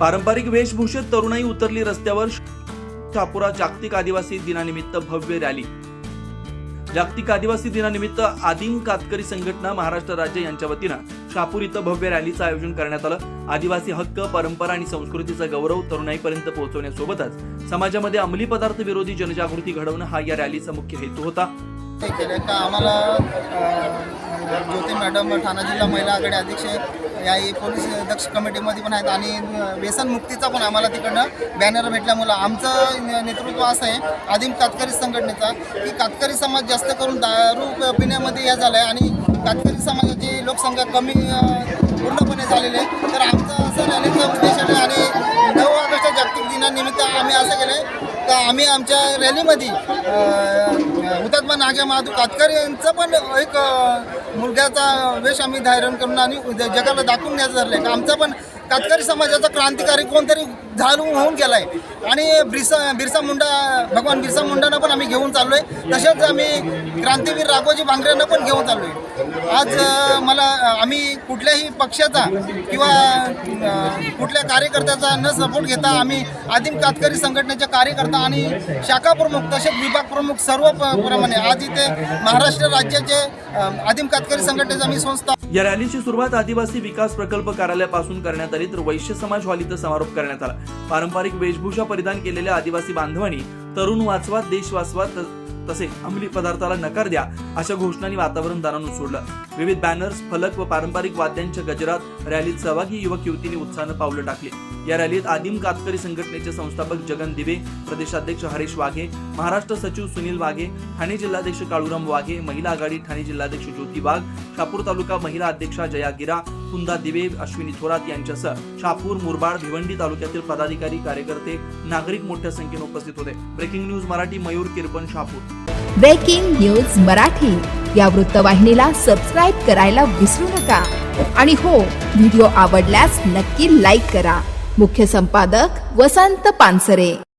पारंपरिक वेशभूषेत तरुणाई उतरली रस्त्यावर शापुरा जागतिक आदिवासी दिनानिमित्त भव्य रॅली. जागतिक आदिवासी दिनानिमित्त आदिम कातकरी संघटना महाराष्ट्र राज्य यांच्या वतीनं शापूर इथं भव्य रॅलीचं आयोजन करण्यात आलं. आदिवासी हक्क परंपरा आणि संस्कृतीचा गौरव तरुणाईपर्यंत पोहोचवण्यासोबतच समाजामध्ये अंमली पदार्थ विरोधी जनजागृती घडवणं हा या रॅलीचा मुख्य हेतू होता. आम्हाला ज्योती मॅडम ठाणा जिल्हा महिला आघाडी अध्यक्ष या पोलीस दक्ष कमिटीमध्ये पण आहेत आणि व्यसनमुक्तीचा पण आम्हाला तिकडनं बॅनर भेटल्यामुळं आमचं नेतृत्व असं आहे आदिम कातकरी संघटनेचा की कातकरी समाज जास्त करून दारू पिण्यामध्ये हे झालं आहे आणि कातकरी समाजाची लोकसंख्या कमी पूर्णपणे झालेली आहे. तर आमचं असं रॅलीचा उद्देश आणि नऊ ऑगस्ट जागतिक दिनानिमित्त आम्ही असं केलं आहे तर आम्ही आमच्या रॅलीमध्ये हुतात्मा नाग्या महादू कातकर यांचं पण एक मुलग्याचा वेश आम्ही धारण करून आणि जगाला दाखवून द्यायचं ठरलं आहे आमचा पण कातकरी समाजाचा क्रांतिकारी कोणतरी झालू होऊन गेला आहे आणि बिरसा बिरसा मुंडा भगवान बिरसा मुंडांना पण आम्ही घेऊन चाललो आहे तसेच आम्ही क्रांतीवीर राघोजी भांगरेंना पण घेऊन चाललो आहे आज मला आम्ही कुठल्याही पक्षाचा किंवा कुठल्या कार्यकर्त्याचा न सपोर्ट घेता आम्ही आदिम कातकरी संघटनेचे कार्यकर्ता आणि शाखा प्रमुख तसेच विभाग प्रमुख सर्व प्रमाणे आज इथे महाराष्ट्र राज्याचे आदिम कातकरी संघटनेचा आम्ही संस्था या रॅलीची सुरुवात आदिवासी विकास प्रकल्प कार्यालयापासून करण्यात आली तर वैश्य समाज हॉल इथं समारोप करण्यात आला. पारंपरिक वेशभूषा परिधान केलेल्या आदिवासी बांधवांनी तरुण वाचवा देश वाचवा त- तसेच अंमली पदार्थाला नकार द्या अशा घोषणांनी वातावरण दानानं सोडलं. विविध बॅनर्स फलक व पारंपरिक वाद्यांच्या गजरात रॅलीत सहभागी युवक युवतींनी उत्साहानं पावलं टाकली. या रॅलीत आदिम कातकरी संघटनेचे संस्थापक जगन दिवे प्रदेशाध्यक्ष हरीश वाघे महाराष्ट्र सचिव सुनील वाघे ठाणे जिल्हाध्यक्ष काळूराम वाघे महिला आघाडी ठाणे जिल्हाध्यक्ष ज्योती वाघ शापूर तालुका महिला अध्यक्षा जया गिरा कुंदा दिवे अश्विनी थोरात यांच्यासह शापूर मुरबाड भिवंडी तालुक्यातील पदाधिकारी कार्यकर्ते नागरिक मोठ्या संख्येने उपस्थित होते. Breaking news Marathi Mayur Kirpan Shapur. Breaking news Marathi. या वृत्तवाहिनीला सबस्क्राईब करायला विसरू नका. आणि हो व्हिडिओ आवडल्यास नक्की लाईक करा. मुख्य संपादक वसंत पानसरे.